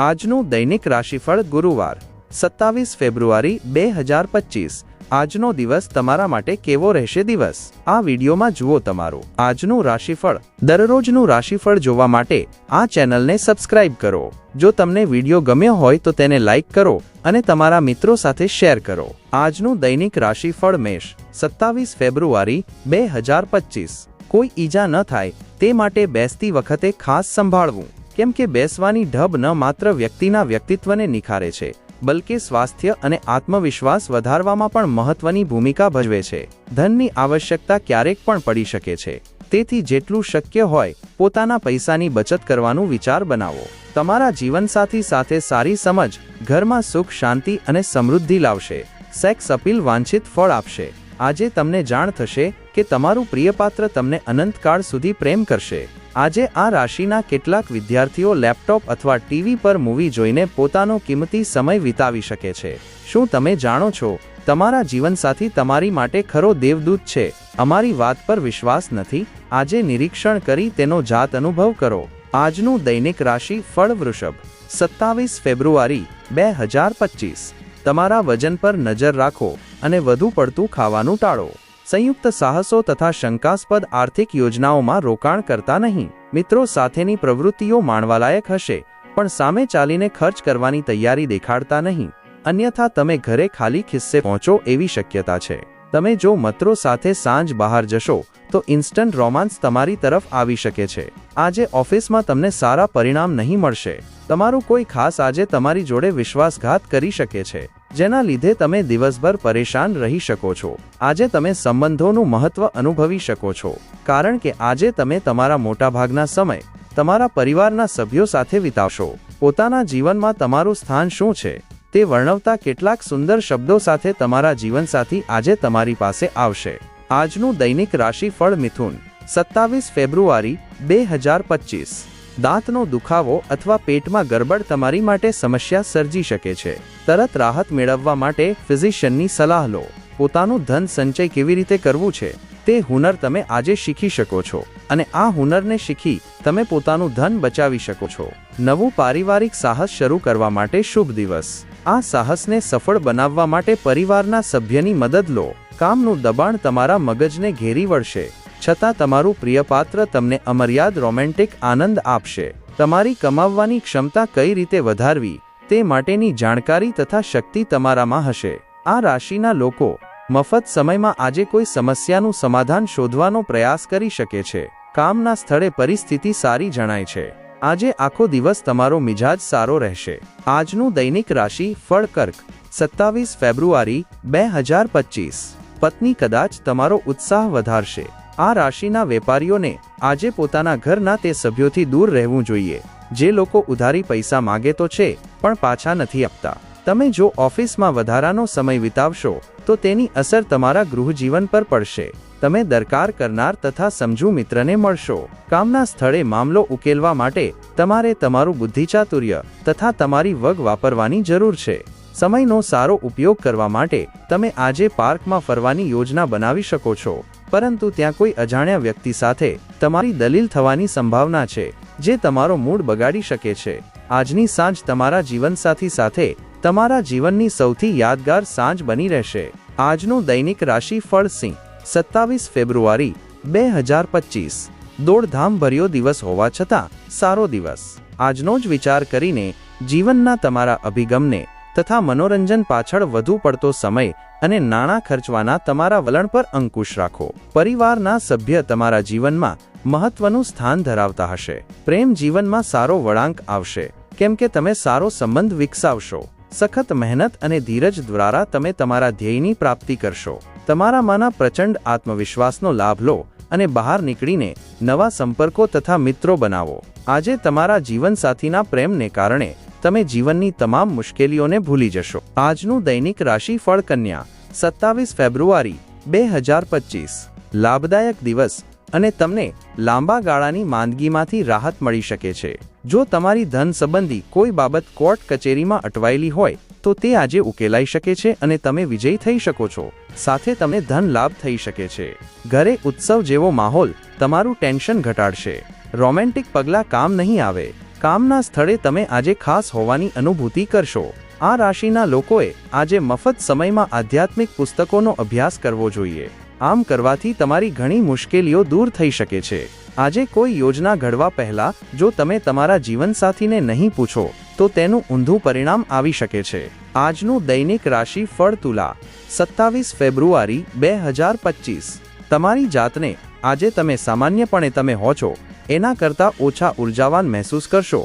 આજનું દૈનિક રાશિફળ ગુરુવાર, સત્તાવીસ ફેબ્રુઆરી બે હજાર પચીસ. આજનો દિવસ તમારા માટે કેવો રહેશે દિવસ? આ વિડીયોમાં જુઓ તમારું આજનું રાશિફળ. દરરોજનું રાશિફળ જોવા માટે આ ચેનલને સબસ્ક્રાઇબ કરો. જો તમને વીડિયો ગમ્યો હોય તો તેને લાઇક કરો અને તમારા મિત્રો સાથે શેર કરો. આજનું દૈનિક રાશિફળ મેષ, સત્તાવીસ ફેબ્રુઆરી બે હજાર પચીસ. કોઈ ઈજા ન થાય, તે માટે બેસતી વખતે ખાસ સંભાળવું. કેમ કે બેસવાની ઢબ ન માત્ર વ્યક્તિના વ્યક્તિત્વને નિખારે છે, બલકે સ્વાસ્થ્ય અને આત્મવિશ્વાસ વધારવામાં પણ મહત્વની ભૂમિકા ભજવે છે. ધનની આવશ્યકતા ક્યારેક પણ પડી શકે છે. તેથી જેટલું શક્ય હોય, પોતાના પૈસાની બચત કરવાનું વિચાર બનાવો. તમારા જીવનસાથી સાથે સારી સમજ, ઘરમાં સુખ, શાંતિ અને સમૃદ્ધિ લાવશે. સેક્સ અપીલ વાંછિત ફળ આપશે. આજે તમને જાણ થશે કે તમારું પ્રિયપાત્ર તમને અનંતકાળ સુધી પ્રેમ કરશે. આજે આ રાશિના કેટલાક વિદ્યાર્થીઓ લેપટોપ અથવા ટીવી પર મૂવી જોઈને પોતાનો કિંમતી સમય વિતાવી શકે છે. શું તમે જાણો છો, તમારા જીવનસાથી તમારી માટે ખરો દેવદૂત છે? અમારી વાત પર વિશ્વાસ નથી. આજે નિરીક્ષણ કરી તેનો જાત અનુભવ કરો. આજનું દૈનિક રાશિ ફળ વૃષભ. સત્તાવીસ ફેબ્રુઆરી, બે હજાર પચીસ. તમારા વજન પર નજર રાખો અને વધુ પડતું ખાવાનું ટાળો. સંયુક્ત સાહસો તથા શંકાસ્પદ આર્થિક યોજનાઓમાં રોકાણ કરતા નહીં. મિત્રો સાથેની પ્રવૃત્તિઓ માણવાલાયક હશે, પણ સામે ચાલીને ખર્ચ કરવાની તૈયારી દેખાડતા નહીં. અન્યથા તમે ઘરે ખાલી ખિસ્સે પહોંચો એવી શક્યતા છે. તમે જો મિત્રો સાથે સાંજ બહાર જશો, તો ઇન્સ્ટન્ટ રોમાન્સ તમારી તરફ આવી શકે છે. આજે ઓફિસમાં તમને સારા પરિણામ નહીં મળશે. તમારું કોઈ ખાસ આજે તમારી જોડે વિશ્વાસઘાત કરી શકે છે. જેના લીધે તમે દિવસભર પરેશાન રહી શકો છો. આજે તમે સંબંધોનું મહત્વ અનુભવી શકો છો. કારણ કે આજે તમે તમારા મોટાભાગના સમય, તમારા પરિવારના સભ્યો સાથે વિતાવશો. પોતાના જીવનમાં તમારું સ્થાન શું છે, તે વર્ણવતા કેટલાક સુંદર શબ્દો સાથે તમારા જીવનસાથી આજે તમારી પાસે આવશે. આજનું દૈનિક રાશિફળ મિથુન, સત્તાવીસ ફેબ્રુઆરી, બે હજાર પચીસ. દાંતનો દુખાવો અથવા પેટમાં ગરબડ તમારી માટે સમસ્યા સર્જી શકે છે. તરત રાહત મેળવવા માટે ફિઝિશિયનની સલાહ લો. પોતાનું ધન સંચય કેવી રીતે કરવું છે? તે હુનર તમે આજે શીખી શકો છો અને આ હુનરને શીખી તમે પોતાનું ધન બચાવી શકો છો. નવું પારિવારિક સાહસ શરૂ કરવા માટે શુભ દિવસ. આ સાહસને સફળ બનાવવા માટે પરિવારના સભ્યની મદદ લો. કામનું દબાણ તમારા મગજને ઘેરી વળશે. છતાં તમારું પ્રિયપાત્ર તમને અમર્યાદ રોમેન્ટિક આનંદ આપશે. તમારી કમાવવાની ક્ષમતા કઈ રીતે વધારવી, તે માટેની જાણકારી તથા શક્તિ તમારામાં હશે. આ રાશિના લોકો, મફત સમયમાં આજે કોઈ સમસ્યાનું સમાધાન શોધવાનો પ્રયાસ કરી શકે છે. કામના સ્થળે પરિસ્થિતિ સારી જણાય છે. આજે આખો દિવસ તમારો મિજાજ સારો રહેશે. આજનું દૈનિક રાશિ ફળ કર્ક સત્તાવીસ ફેબ્રુઆરી, બે હજાર પચીસ. પત્ની કદાચ તમારો ઉત્સાહ વધારશે. આ રાશિના વેપારીઓને આજે પોતાના ઘરના તે સભ્યોથી દૂર રહેવું જોઈએ. જે લોકો ઉધારી પૈસા માગે તો છે, પણ પાછા નથી આપતા. તમે જો ઓફિસમાં વધારાનો સમય વિતાવશો, તો તેની અસર તમારા ગૃહજીવન પર પડશે. તમે દરકાર કરનાર તથા સમજુ મિત્રને મળશો. કામના સ્થળે મામલો ઉકેલવા માટે તમારે તમારું બુદ્ધિચાતુર્ય તથા તમારી વગ વાપરવાની જરૂર છે. સમયનો સારો ઉપયોગ કરવા માટે તમે આજે પાર્કમાં ફરવાની યોજના બનાવી શકો છો. પરંતુ ત્યાં કોઈ અજાણ્યા વ્યક્તિ સાથે તમારી દલીલ થવાની સંભાવના છે, જે તમારો મૂડ બગાડી શકે છે. આજની સાંજ તમારા જીવનસાથી સાથે તમારા જીવનની સૌથી યાદગાર સાંજ બની રહેશે. આજનું દૈનિક રાશિ ફળ સિંહ, સત્તાવીસ ફેબ્રુઆરી, બે હજાર પચીસ. દોડધામ ભર્યો દિવસ હોવા છતાં સારો દિવસ. આજનો જ વિચાર કરીને જીવનના તમારા અભિગમને તથા મનોરંજન પાછળ વધુ પડતો સમય અને નાણાં ખર્ચવાના તમારા વલણ પર અંકુશ રાખો. પરિવારના સભ્ય તમારા જીવનમાં મહત્વનું સ્થાન ધરાવતા હશે. પ્રેમ જીવનમાં સારો વળાંક આવશે. કેમ કે તમે સારો સંબંધ વિકસાવશો. સખત મહેનત અને ધીરજ દ્વારા તમે તમારા ધ્યેયની પ્રાપ્તિ કરશો. તમારામાંના પ્રચંડ આત્મવિશ્વાસનો લાભ લો અને બહાર નીકળીને નવા સંપર્કો તથા મિત્રો બનાવો. આજે તમારા જીવનસાથીના પ્રેમને કારણે તમે જીવનની તમામ મુશ્કેલીઓને ભૂલી જશો. આજનું દૈનિક રાશિફળ કન્યા, સત્તાવીસ ફેબ્રુઆરી, બે હજાર પચીસ. લાભદાયક દિવસ અને તમને લાંબા ગાળાની માંદગીમાંથી રાહત મળી શકે છે. જો તમારી ધન સંબંધી કોઈ બાબત કોર્ટ કચેરીમાં અટવાયેલી હોય, તો તે આજે ઉકેલાઈ શકે છે અને તમે વિજયી થઈ શકો છો. સાથે તમને ધન લાભ થઈ શકે છે. ઘરે ઉત્સવ જેવો માહોલ તમારું ટેન્શન ઘટાડશે. રોમેન્ટિક પગલાં કામ નહીં આવે. કામના સ્થળે તમે આજે ખાસ હોવાની અનુભૂતિ કરશો. આ રાશિના લોકોએ આજે મફત સમયમાં આધ્યાત્મિક પુસ્તકોનો અભ્યાસ કરવો જોઈએ. આમ કરવાથી તમારી ઘણી મુશ્કેલીઓ દૂર થઈ શકે છે. આજે કોઈ યોજના ઘડવા પહેલા, જો તમે તમારા જીવનસાથીને નહીં પૂછો, તો તેનું ઊંધું પરિણામ આવી શકે છે. આજનું દૈનિક રાશિ ફળ તુલા. સત્તાવીસ ફેબ્રુઆરી, બે હજાર પચીસ. તમારી જાતને આજે તમે સામાન્યપણે તમે હો છો એના કરતાં ઓછા ઉર્જાવાન મહેસૂસ કરશો.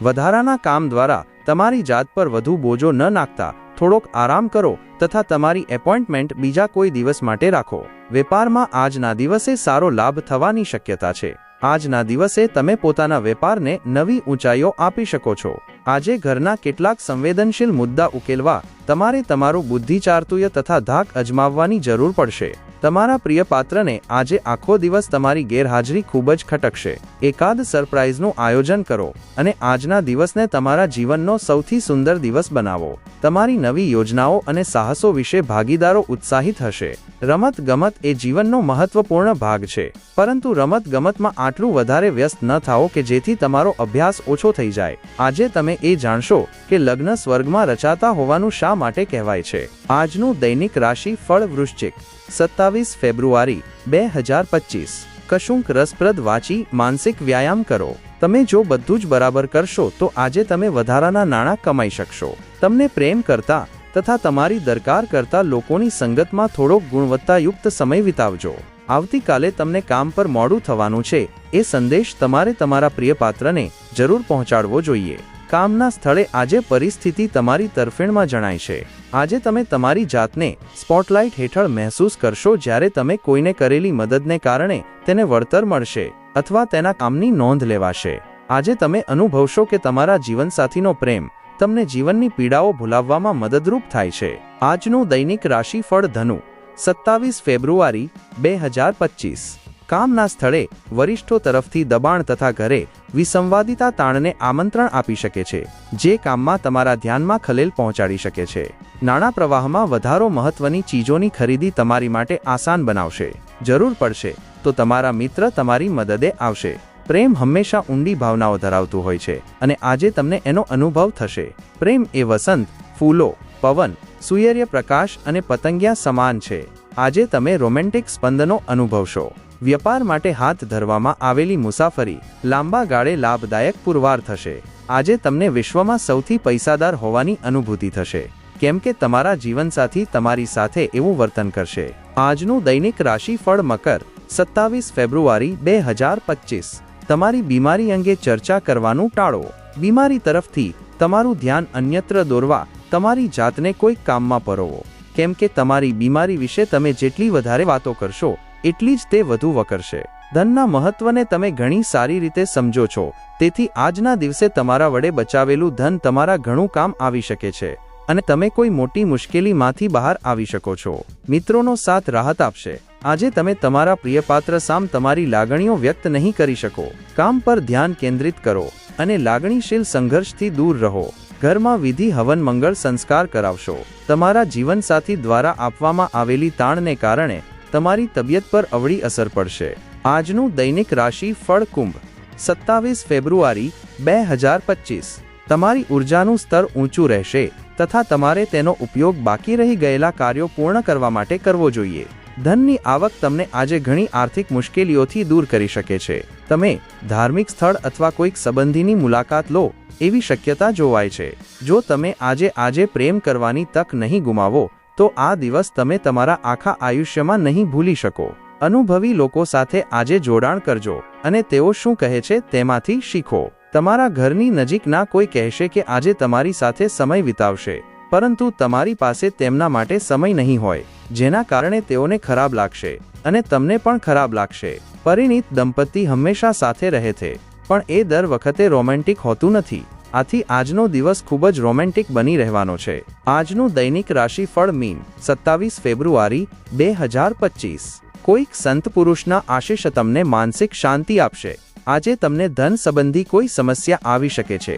વધારાના કામ દ્વારા તમારી જાત પર વધુ બોજો ન નાખતા, થોડોક આરામ કરો તથા તમારી એપોઇન્ટમેન્ટ બીજા કોઈ દિવસ માટે રાખો. વેપારમાં આજના દિવસે સારો લાભ થવાની શક્યતા છે. આજના દિવસે તમે પોતાના વેપારને નવી ઊંચાઈઓ આપી શકો છો. આજે ઘરના કેટલાક સંવેદનશીલ મુદ્દા ઉકેલવા તમારે તમારું બુદ્ધિચાર્તુય તથા ધાક અજમાવવાની જરૂર પડશે. તમારા પ્રિય પાત્રને આજે આખો દિવસ તમારી ગેરહાજરી ખૂબ જ ખટકશે. એકાદ સરપ્રાઇઝનું આયોજન કરો અને આજના દિવસને તમારા જીવનનો સૌથી સુંદર દિવસ બનાવો. તમારી નવી યોજનાઓ અને સાહસો વિશે ભાગીદારો ઉત્સાહિત હશે. રમત ગમત એ જીવનનો મહત્વપૂર્ણ ભાગ છે. પરંતુ રમત ગમતમાં આટલું વધારે વ્યસ્ત ન થાઓ કે જેથી તમારો અભ્યાસ ઓછો થઈ જાય. આજે તમે એ જાણશો કે લગ્ન સ્વર્ગમાં રચાતા હોવાનું શા માટે કહેવાય છે. આજનું દૈનિક રાશિ ફળ વૃશ્ચિક. સત્તાવીસ ફેબ્રુઆરી બે હજાર પચીસ. કશુંક રસપ્રદ વાંચી માનસિક વ્યાયામ કરો. તમે જો બધું જ બરાબર કરશો તો આજે તમે વધારાના નાણાં કમાઈ શકશો. તમને પ્રેમ કરતા તથા તમારી દરકાર કરતા લોકોની સંગતમાં થોડોક ગુણવત્તાયુક્ત સમય વિતાવજો. આવતીકાલે તમને કામ પર મોડું થવાનું છે. એ સંદેશ તમારે તમારા પ્રિય પાત્રને જરૂર પહોંચાડવો જોઈએ. કામના સ્થળે આજે પરિસ્થિતિ તમારી તરફેણમાં જણાય છે. આજે તમે તમારી જાતને સ્પોટલાઇટ હેઠળ મહેસૂસ કરશો જ્યારે તમે કોઈને કરેલી મદદને કારણે તેને વળતર મળશે અથવા તેના કામની નોંધ લેવાશે. આજે તમે અનુભવશો કે તમારા જીવનસાથીનો પ્રેમ તમને જીવનની પીડાઓ ભૂલાવવામાં મદદરૂપ થાય છે. આજનું દૈનિક રાશિફળ ધનુ, સત્તાવીસ ફેબ્રુઆરી, બે હજાર પચીસ. કામના સ્થળે વરિષ્ઠો તરફથી દબાણ તથા ઘરે વિસંવાદિતા તાણને આમંત્રણ આપી શકે છે, જે કામમાં તમારા ધ્યાનમાં ખલેલ પહોંચાડી શકે છે. નાણાં પ્રવાહમાં વધારો મહત્વની ચીજોની ખરીદી તમારી માટે આસાન બનાવશે. જરૂર પડશે, તો તમારા મિત્ર તમારી મદદે આવશે. પ્રેમ હંમેશા ઊંડી ભાવનાઓ ધરાવતું હોય છે, અને આજે તમને એનો અનુભવ થશે. પ્રેમ એ વસંત, ફૂલો, પવન સૂર્ય પ્રકાશ અને પતંગિયા સમાન છે. આજે તમે રોમેન્ટિક સ્પંદનો અનુભવશો. વ્યાપાર માટે હાથ ધરવામાં આવેલી મુસાફરી લાંબા ગાળે લાભદાયક પુરવાર થશે. આજે તમને વિશ્વમાં સૌથી પૈસાદાર હોવાની અનુભૂતિ થશે. કેમ કે તમારા જીવનસાથી તમારી સાથે એવું વર્તન કરશે. આજનું દૈનિક રાશિફળ મકર, સત્તાવીસ ફેબ્રુઆરી બે હજાર પચીસ. તમારી બીમારી અંગે ચર્ચા કરવાનું ટાળો. બીમારી તરફથી તમારું ધ્યાન અન્યત્ર દોરવા, તમારી જાતને કોઈક કામમાં પરોવો. કેમ કે તમારી બીમારી વિશે તમે જેટલી વધારે વાતો કરશો એટલી જ તે વધુ વકરશે ધનના મહત્વને તમે ઘણી સારી રીતે સમજો છો. તેથી આજના દિવસે તમારા વડે બચાવેલું ધન તમારા ઘણું કામ આવી શકે છે. અને તમે કોઈ મોટી મુશ્કેલીમાંથી બહાર આવી શકો છો. મિત્રોનો સાથ રાહત આપશે. આજે તમે તમારા પ્રિયપાત્ર સામ તમારી લાગણીઓ વ્યક્ત નહીં કરી શકો. કામ પર ધ્યાન કેન્દ્રિત કરો અને લાગણીશીલ સંઘર્ષથી દૂર રહો. ઘરમાં વિધિ હવન મંગળ સંસ્કાર કરાવશો. તમારા જીવનસાથી દ્વારા આપવામાં આવેલી તાણને કારણે તમારી તબિયત પર અવળી અસર પડશે. આજનું દૈનિક રાશિ ફળ કુંભ, સત્તાવીસ ફેબ્રુઆરી, બે હજાર પચીસ. તમારી ઉર્જાનું સ્તર ઊંચું રહેશે, તથા તમારે તેનો ઉપયોગ બાકી રહી ગયેલા કાર્યો પૂર્ણ કરવા માટે કરવો જોઈએ. ધનની આવક તમને આજે ઘણી આર્થિક મુશ્કેલીઓથી દૂર કરી શકે છે. તમે ધાર્મિક સ્થળ અથવા કોઈક સંબંધીની મુલાકાત લો, એવી શક્યતા જોવાય છે. જો તમે આજે આજે પ્રેમ કરવાની તક નહીં ગુમાવો તો આ દિવસ તમે તમારા આખા આયુષ્યમાં નહીં ભૂલી શકો. અનુભવી લોકો સાથે આજે જોડાણ કરજો અને તેઓ શું કહે છે તેમાંથી શીખો. તમારા ઘરની નજીકના કોઈ કહેશે કે આજે તમારી સાથે સમય વિતાવશે, પરંતુ તમારી પાસે તેમના માટે સમય નહીં હોય, જેના કારણે તેઓને ખરાબ લાગશે અને તમને પણ ખરાબ લાગશે. પરિણીત દંપતી હંમેશા સાથે રહે છે, પણ એ દર વખતે રોમેન્ટિક હોતું નથી. આથી આજનો દિવસ ખૂબ જ રોમેન્ટિક બની રહેવાનો છે. આજનું દૈનિક રાશિફળ મીન સત્તાવીસ ફેબ્રુઆરી બે હજાર પચીસ. કોઈક સંત પુરુષના આશીષ તમને માનસિક શાંતિ આપશે. આજે તમને ધન સંબંધી કોઈ સમસ્યા આવી શકે છે.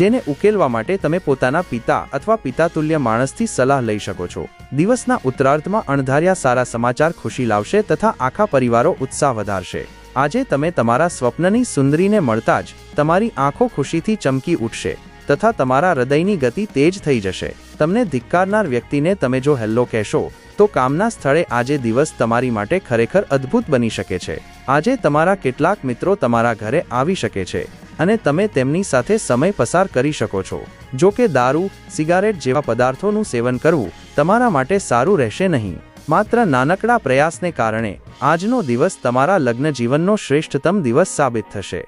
જેને ઉકેલવા માટે તમે પોતાના પિતા અથવા પિતાતુલ્ય માણસથી સલાહ લઈ શકો છો. દિવસના ઉત્તરાર્ધમાં અણધાર્યા સારા સમાચાર ખુશી લાવશે તથા આખા પરિવારો ઉત્સાહ વધારશે. આજે તમે તમારા સ્વપ્નની સુંદરીને મળતા જ તમારી આંખો ખુશીથી ચમકી ઉઠશે તથા તમારા હૃદયની ગતિ તેજ થઈ જશે. તમને ધિક્કારનાર વ્યક્તિને તમે જો હેલ્લો કહેશો, તો કામના સ્થળે આજે દિવસ તમારી માટે ખરેખર અદ્ભુત બની શકે છે. આજે તમારા કેટલાક મિત્રો તમારા ઘરે આવી શકે છે અને તમે તેમની સાથે સમય પસાર કરી શકો છો. જો કે દારૂ, સિગારેટ જેવા પદાર્થોનું સેવન કરવું તમારા માટે સારું રહેશે નહીં. માત્ર નાનકડા પ્રયાસને કારણે આજનો દિવસ તમારા લગ્ન જીવનનો શ્રેષ્ઠતમ દિવસ સાબિત થશે.